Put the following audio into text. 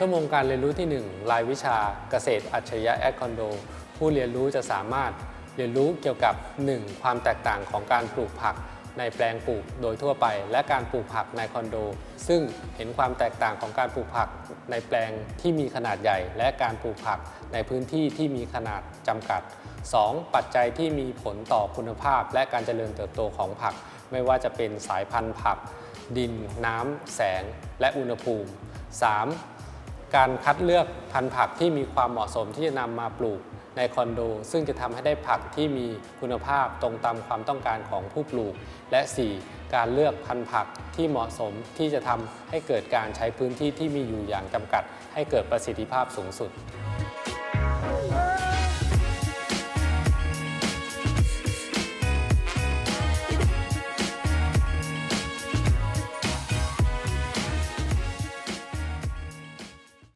ชั่วโมงการเรียนรู้ที่ 1 รายวิชาเกษตรอัจฉริยะแอดคอนโด ผู้เรียนรู้จะสามารถเรียนรู้เกี่ยวกับ 1. ความแตกต่างของการปลูกผักในแปลงปลูกโดยทั่วไป และการปลูกผักในคอนโด ซึ่งเห็นความแตกต่างของการปลูกผักในแปลงที่มีขนาดใหญ่ และการปลูกผักในพื้นที่ที่มีขนาดจำกัด 2. ปัจจัยที่มีผลต่อคุณภาพ และการเจริญเติบโตของผัก ไม่ว่าจะเป็นสายพันธุ์ผัก ดิน น้ำ แสง และอุณหภูมิ 3. การคัดเลือกพันธุ์ผักที่มีความเหมาะสมที่จะนำมาปลูกในคอนโด ซึ่งจะทำให้ได้ผักที่มีคุณภาพตรงตามความต้องการของผู้ปลูก และ 4. การเลือกพันธุ์ผักที่เหมาะสมที่จะทำให้เกิดการใช้พื้นที่ที่มีอยู่อย่างจำกัด ให้เกิดประสิทธิภาพสูงสุด